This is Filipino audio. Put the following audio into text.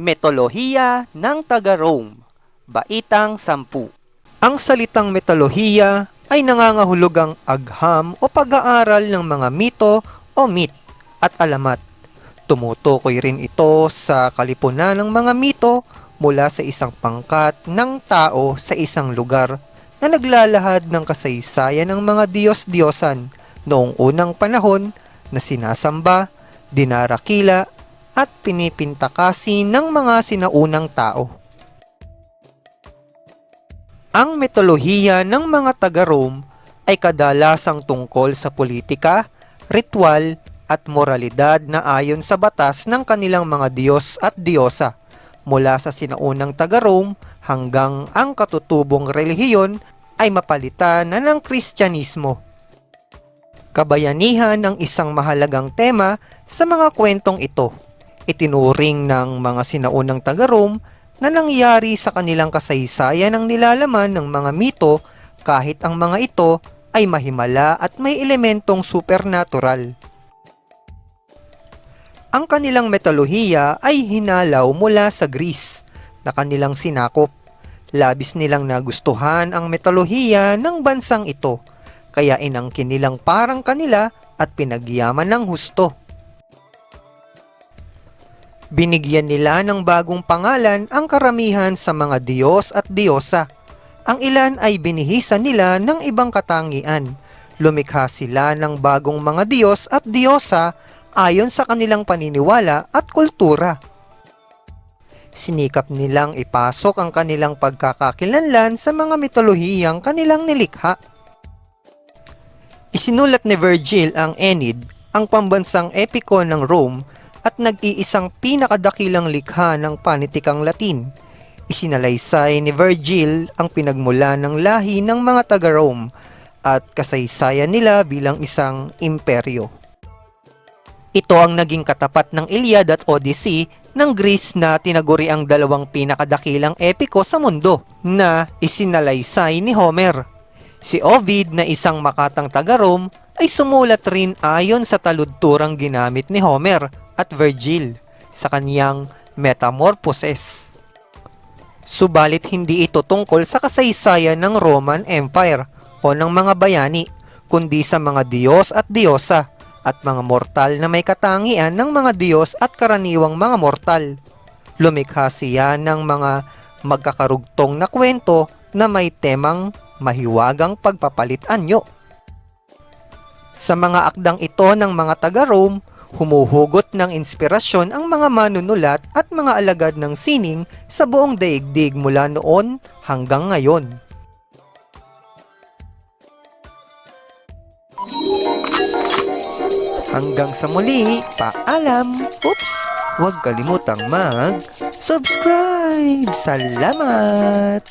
Metolohiya ng taga-Rome, Baitang Sampu. Ang salitang metolohiya ay nangangahulugang agham o pag-aaral ng mga mito o myth at alamat. Tumutukoy rin ito sa kalipunan ng mga mito mula sa isang pangkat ng tao sa isang lugar na naglalahad ng kasaysayan ng mga Diyos-Diyosan noong unang panahon na sinasamba, dinarakila at pinipintakasi ng mga sinaunang tao. Ang metolohiya ng mga taga-Rome ay kadalasang tungkol sa politika, ritual at moralidad na ayon sa batas ng kanilang mga Diyos at Diyosa mula sa sinaunang taga-Rome hanggang ang katutubong relihiyon ay mapalitan na ng Kristyanismo. Kabayanihan ang isang mahalagang tema sa mga kwentong ito. Itinuring ng mga sinaunang taga-Rome na nangyari sa kanilang kasaysayan ang nilalaman ng mga mito kahit ang mga ito ay mahimala at may elementong supernatural. Ang kanilang metalohiya ay hinalaw mula sa Greece na kanilang sinakop. Labis nilang nagustuhan ang metalohiya ng bansang ito kaya inangkin nilang parang kanila at pinagyaman ng husto. Binigyan nila ng bagong pangalan ang karamihan sa mga Diyos at Diyosa. Ang ilan ay binihisan nila ng ibang katangian. Lumikha sila ng bagong mga Diyos at Diyosa ayon sa kanilang paniniwala at kultura. Sinikap nilang ipasok ang kanilang pagkakakilanlan sa mga mitolohiyang kanilang nilikha. Isinulat ni Virgil ang Aeneid, ang pambansang epiko ng Rome at nag-iisang pinakadakilang likha ng panitikang Latin. Isinalaysay ni Virgil ang pinagmula ng lahi ng mga taga-Rome at kasaysayan nila bilang isang imperyo. Ito ang naging katapat ng Iliad at Odyssey ng Greece na tinaguri ang dalawang pinakadakilang epiko sa mundo na isinalaysay ni Homer. Si Ovid na isang makatang taga-Rome ay sumulat rin ayon sa taludturang ginamit ni Homer at Virgil sa kaniyang Metamorphoses. Subalit hindi ito tungkol sa kasaysayan ng Roman Empire o ng mga bayani, kundi sa mga Diyos at Diyosa at mga mortal na may katangian ng mga Diyos at karaniwang mga mortal. Lumikha siya ng mga magkakarugtong na kwento na may temang mahiwagang pagpapalit anyo. Sa mga akdang ito ng mga taga-Rome, humuhugot ng inspirasyon ang mga manunulat at mga alagad ng sining sa buong daigdig mula noon hanggang ngayon. Hanggang sa muli, paalam! Oops! Huwag kalimutang mag-subscribe! Salamat!